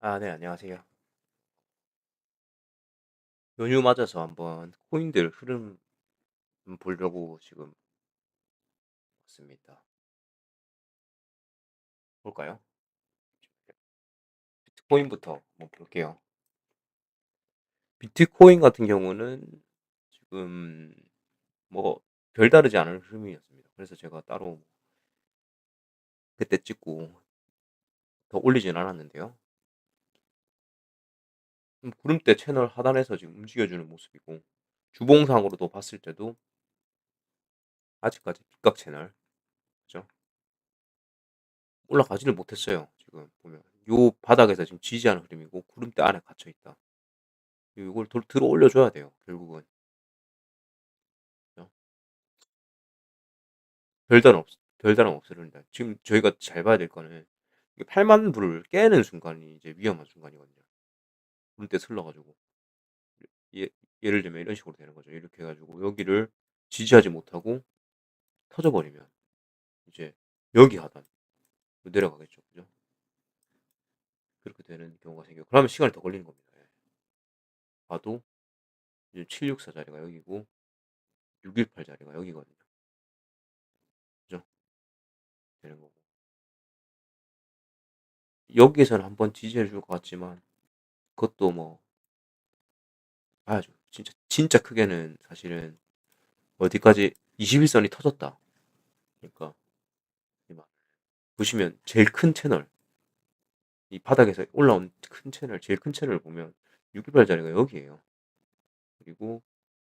아 네 안녕하세요. 연휴 맞아서 한번 코인들 흐름 음 보려고 지금 왔습니다. 볼까요? 비트코인부터 한번 볼게요. 비트코인 같은 경우는 지금 뭐 별다르지 않은 흐름이었습니다. 그래서 제가 따로 그때 찍고 더 올리진 않았는데요. 음 구름대 채널 하단에서 지금 움직여 주는 모습이고 주봉상으로도 봤을 때도 아직까지 밑각 채널 그죠? 올라가지를 못했어요. 지금 보면 요 바닥에서 지금 지지하는 흐름이고 구름대 안에 갇혀 있다. 요걸 돌 들어 올려 줘야 돼요 결국은. 그죠? 별다른 없 별다름 없으른다. 지금 저희가 잘 봐야 될 거는 이80,000 불을 깨는 순간이 이제 위험한 순간이거든요. 구름대 슬러 가지고. 예 예를 들면 이런 식으로 되는 거죠. 이렇게 해 가지고 여기를 지지하지 못하고 터져 버리면 이제 여기 하단 내려가겠죠. 그죠? 그렇게 되는 경우가 생겨요. 그러면 시간이 더 걸리는 겁니다. 예. 봐도 이제 764 자리가 여기고 618 자리가 여기거든요. 그죠? 되는 거고. 여기에서는 한번 지지해 줄 것 같지만 그것도 뭐 봐야죠. 진짜 진짜 크게는 사실은 어디까지 21 선이 터졌다. 그러니까 보시면 제일 큰 채널 이 바닥에서 올라온 큰 채널 제일 큰 채널을 보면 618 자리가 여기에요. 그리고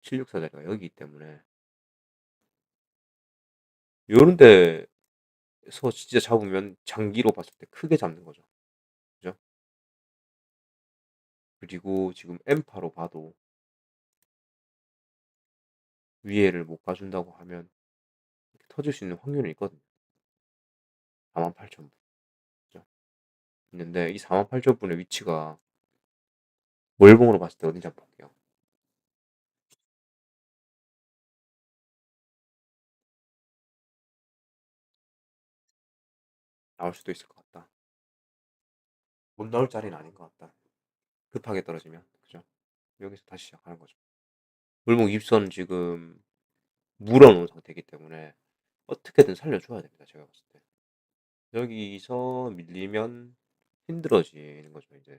764 자리가 여기이기 때문에 요런 데서 진짜 잡으면 장기로 봤을 때 크게 잡는 거죠. 그리고 지금 엠파로 봐도 위에를 못 가 준다고 하면 이렇게 터질 수 있는 확률은 있거든요. 48,000 불. 그죠? 있는데 이 48,000 불의 위치가 월봉으로 봤을 때 어딘지 한번 볼게요. 나올 수도 있을 것 같다. 못 나올 자리는 아닌 것 같다. 급하게 떨어지면. 그죠? 여기서 다시 시작하는 거죠. 월봉 20선 지금 물어 놓은 상태이기 때문에 어떻게든 살려 줘야 됩니다, 제가 봤을 때. 여기서 밀리면 힘들어지는 거죠, 이제.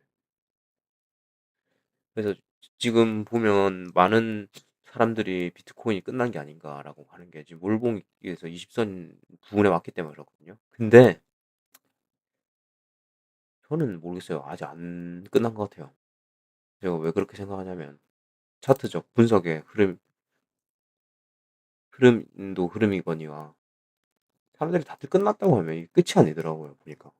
그래서 지 지금 보면 많은 사람들이 '비트코인이 끝난 게 아닌가.'라고 하는 게 지금 월봉에서 20선 부근에 왔기 때문에 그렇거든요. 근데 저는 모르겠어요. 아직 안 끝난 것 같아요. 제가 왜 그렇게 생각하냐면 차트적 분석의 흐름 흐름도 흐름이거니와 사람들이 다들 끝났다고 하면 이게 끝이 아니더라고요, 보니까.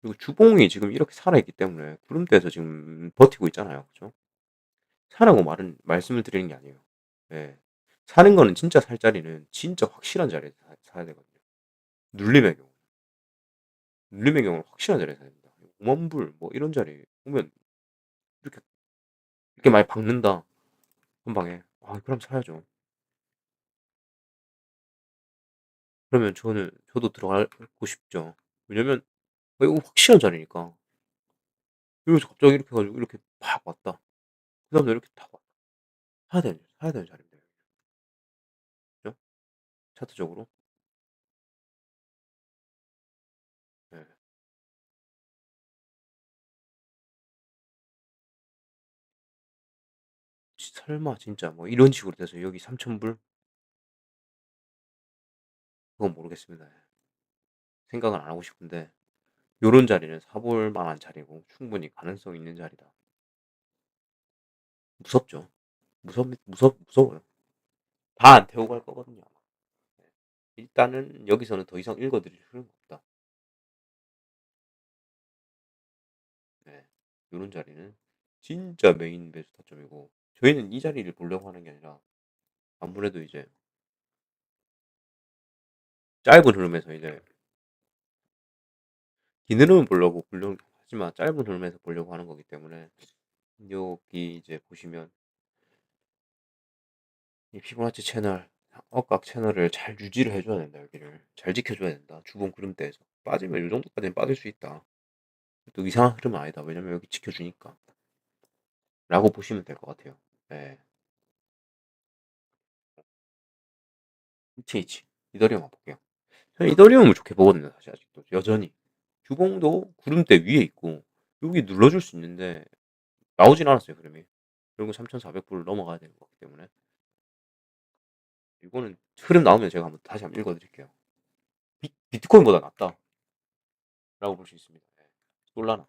그리고 주봉이 지금 이렇게 살아있기 때문에 구름대에서 지금 버티고 있잖아요. 그죠? 사라고 말은 말씀을 드리는 게 아니에요. 예. 사는 거는 진짜 살 자리는 진짜 확실한 자리에서 사 사야 되거든요. 눌림의 경우. 눌림의 경우는 확실한 자리에서 사야 됩니다. 50,000불뭐 이런 자리 보면 이렇게 이렇게 많이 박는다, 한 방에. 아 그럼 사야죠. 그러면 저는 저도 들어가고 싶죠. 왜냐면 아 이거 확실한 자리니까. 여기서 갑자기 이렇게 해 가지고 이렇게 팍 왔다. 그 다음에 이렇게 탁 왔다. 사야 되는 사야 되는 자리입니다. 그죠? 차트적으로. 지 설마 진짜 뭐 이런 식으로 돼서 여기 3,000 불? 그건 모르겠습니다. 예. 생각은 안 하고 싶은데 요런 자리는 사볼 만한 자리고 충분히 가능성 있는 자리다. 무섭죠. 무섭 무섭 무서워요. 다 안 태우고 갈 거거든요 아마. 네. 일단은 여기서는 더 이상 읽어 드릴 필요는 없다. 네. 요런 자리는 진짜 메인 매수 타점이고 저희는 이 자리를 보려고 하는 게 아니라 아무래도 이제 짧은 흐름에서 이제 긴 흐름을 보려고 보려고 하지만 짧은 흐름에서 보려고 하는 거기 때문에 여기 이제 보시면 이 피보나치 채널, 억각 채널을 잘 유지를 해 줘야 된다 여기를. 잘 지켜 줘야 된다 주봉 구름대에서. 빠지면 요 정도까지는 빠질 수 있다. 또 이상한 흐름은 아니다. 왜냐면 여기 지켜 주니까. 라고 보시면 될 것 같아요. 예. ETH 이더리움 한번 볼게요. 저는 이더리움을 좋게 보거든요 사실 아직도 여전히. 주봉도 구름대 위에 있고 여기 눌러줄 수 있는데 나오진 않았어요 흐름이. 결국 3,400 불을 넘어가야 되는 거기 때문에. 이거는 흐름 나오면 제가 한번 다시 한번 읽어 드릴게요. 비 비트코인보다 낫다. 라고 볼 수 있습니다. 예. 솔라나.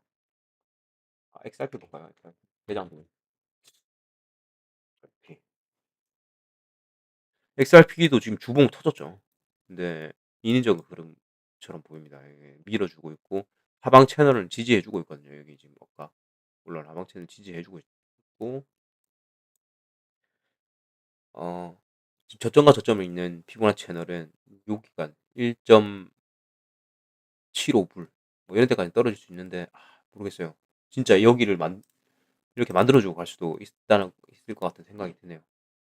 아 XRP 볼까요? 대장동. XRP. XRP도 지금 주봉 터졌죠. 근데 인위적 흐름처럼 보입니다. 예. 밀어주고 있고 하방 채널은 지지해 주고 있거든요. 여기 지금 아까 물론 하방 채널 지지해 주고 있고 어 지금 저점과 저점에 있는 피보나치 채널은 여기가 1.75불 뭐 이런 데까지 떨어질 수 있는데 아 모르겠어요. 진짜 여기를 만 이렇게 만들어 주고 갈 수도 있다는 있을 것 같은 생각이 드네요.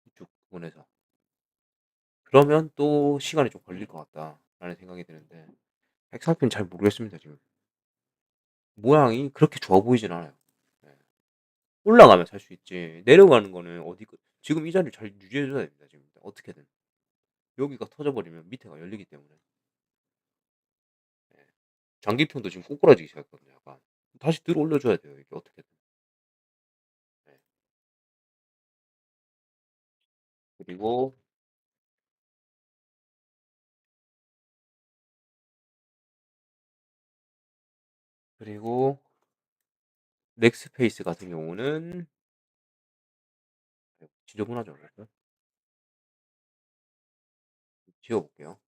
이쪽 부분에서. 그러면 또 '시간이 좀 걸릴 것 같다.'라는 생각이 드는데 XRP는 잘 모르겠습니다 지금. 모양이 그렇게 좋아 보이진 않아요. 네. 올라가면 살 수 있지 내려가는 거는 어디 그 지금 이 자리를 잘 유지해 줘야 됩니다 지금 어떻게든. 여기가 터져 버리면 밑에가 열리기 때문에. 네. 장기평도 지금 꼬꾸라지기 시작했거든요 약간. 다시 들어 올려 줘야 돼요 이게 어떻게든. 네. 그리고 그리고 넥스페이스 같은 경우는 네 지저분하죠 약간. 지워 볼게요.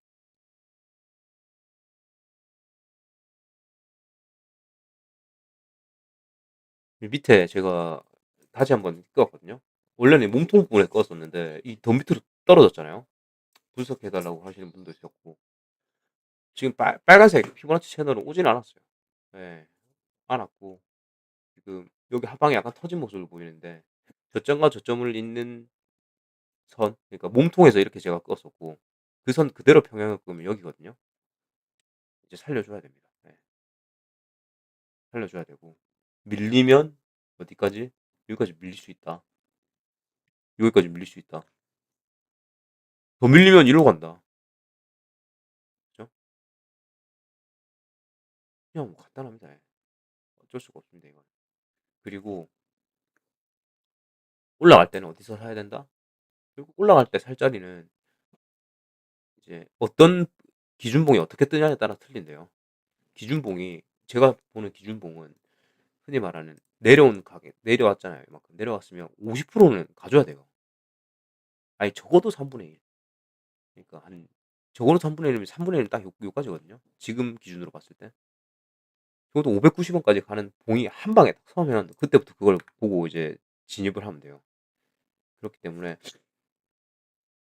이 밑에 제가 다시 한번 끄 왔거든요. 원래는 몸통 부분에 껐었는데 이 더 밑으로 떨어졌잖아요. 분석해 달라고 하시는 분도 있었고. 지금 빨 빨간색 피보나치 채널은 오진 않았어요. 예. 않았고 지금 여기 하방이 약간 터진 모습을 보이는데 저점과 저점을 잇는 선 그러니까 몸통에서 이렇게 제가 껐었고 그 선 그대로 평행을 끄면 여기거든요. 이제 살려 줘야 됩니다. 네. 살려 줘야 되고 밀리면 어디까지? 여기까지 밀릴 수 있다. 여기까지 밀릴 수 있다. 더 밀리면 이리로 간다. 그냥 뭐 간단합니다. 예. 어쩔 수가 없습니다 이건. 그리고 올라갈 때는 어디서 사야 된다? 결국 올라갈 때 살 자리는 이제 어떤 기준봉이 어떻게 뜨냐에 따라 틀린데요. 기준봉이 제가 보는 기준봉은 흔히 말하는 내려온 가격 내려왔잖아요 이만큼. 내려왔으면 50%는 가져야 돼요. 아니 적어도 3분의 1. 그러니까 한 적어도 3분의 1이면 3분의 1은 딱요 요까지거든요 지금 기준으로 봤을 때. 적어도 590 원까지 가는 봉이 한 방에 딱 서면 그때부터 그걸 보고 이제 진입을 하면 돼요. 그렇기 때문에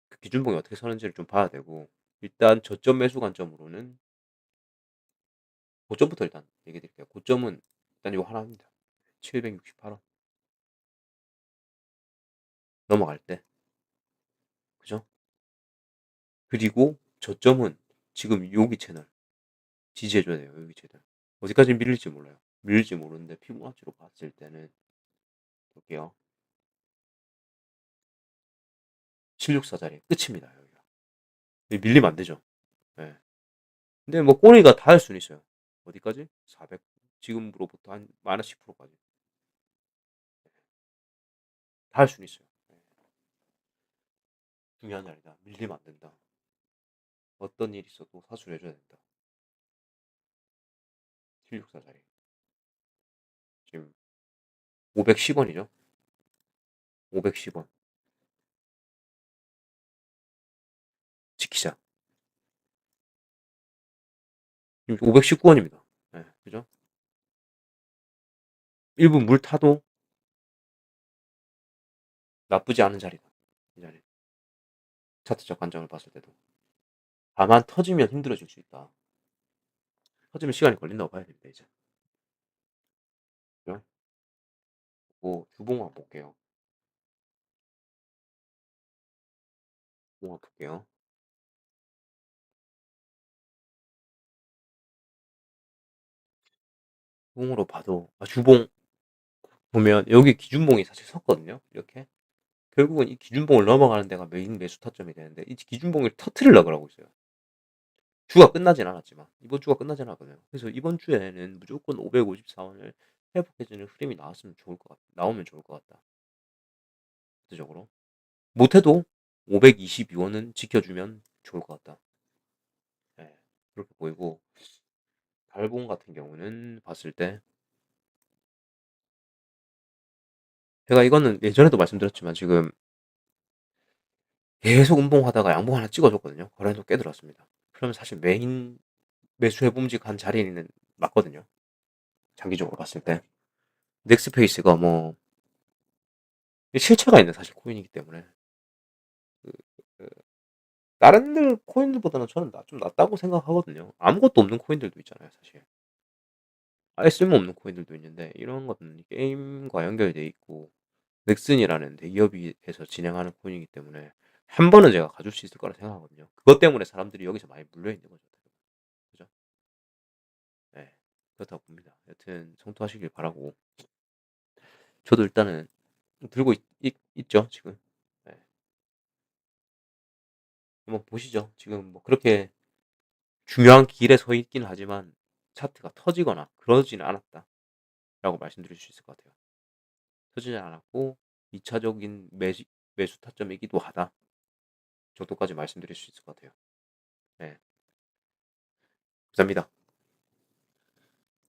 그 기준봉이 어떻게 서는지를 좀 봐야 되고 일단 저점 매수 관점으로는 고점부터 일단 얘기해 드릴게요. 고점은 일단 요거 하나입니다. 768 원. 넘어갈 때. 그죠? 그리고 저점은 지금 여기 채널 지지해 줘야 돼요. 여기 채널. 어디까지 밀릴지 몰라요. 밀릴지 모르는데 피보나치로 봤을 때는 볼게요. 764 자리 끝입니다 여기가. 여기 밀리면 안 되죠. 예. 근데 뭐 꼬리가 닿을 수는 있어요. 어디까지? 400 지금으로부터 한 -10% 까지. 닿을 수는 있어요. 예. 중요한 자리다. 밀리면 안 된다. 어떤 일이 있어도 사수를 해 줘야 된다. 764 자리. 지금 510 원이죠. 510 원. 지키자. 지금 519 원입니다. 예. 그죠? 1분 물 타도 나쁘지 않은 자리다. 이 자리. 차트적 관점을 봤을 때도. 다만 터지면 힘들어질 수 있다. 터지면 시간이 걸린다고 봐야 됩니다 이제. 그죠? 뭐 주봉 한번 볼게요. 주봉 한번 볼게요. 봉으로 봐도 아 주봉 보면 여기 기준봉이 사실 섰거든요. 이렇게. 결국은 이 기준봉을 넘어가는 데가 메인 매수 타점이 되는데 이 기준봉을 터트리려고 그러고 있어요. 주가 끝나진 않았지만 이번 주가 끝나진 않았거든요. 그래서 이번 주에는 무조건 554 원을 회복해 주는 흐름이 나왔으면 좋을 것 같 나오면 좋을 것 같다. 전체적으로. 못해도 522 원은 지켜주면 좋을 것 같다. 예. 그렇게 보이고 달봉 같은 경우는 봤을 때 제가 이거는 예전에도 말씀드렸지만 지금 계속 음봉하다가 양봉 하나 찍어 줬거든요. 거래소 깨들었습니다. 그러면 사실 메인 매수 해 봄직한 자리는 맞거든요. 장기적으로 봤을 때. 넥스페이스가 뭐 실체가 있는 사실 코인이기 때문에 그 그 다른 들 코인들보다는 저는 나좀 낫다고 생각하거든요. 아무것도 없는 코인들도 있잖아요, 사실. 아예 쓸모없는 코인들도 있는데 이런 것은 게임과 연결돼 있고 넥슨이라는 대기업이 에서 진행하는 코인이기 때문에 한 번은 제가 가질 수 있을 거라 생각하거든요. 그것 때문에 사람들이 여기서 많이 물려 있는 거죠. 그죠? 네. 그렇다고 봅니다. 여튼 성투하시길 바라고. 저도 일단은 들고 있있 있죠, 지금. 네. 한번 보시죠. 지금 뭐 그렇게 중요한 길에 서 있긴 하지만 차트가 터지거나 그러지는 않았다 라고 말씀드릴 수 있을 것 같아요. 터지지 않았고 2 차적인 매지 매수 타점이기도 하다. 정도까지 말씀드릴 수 있을 것 같아요. 네. 감사합니다.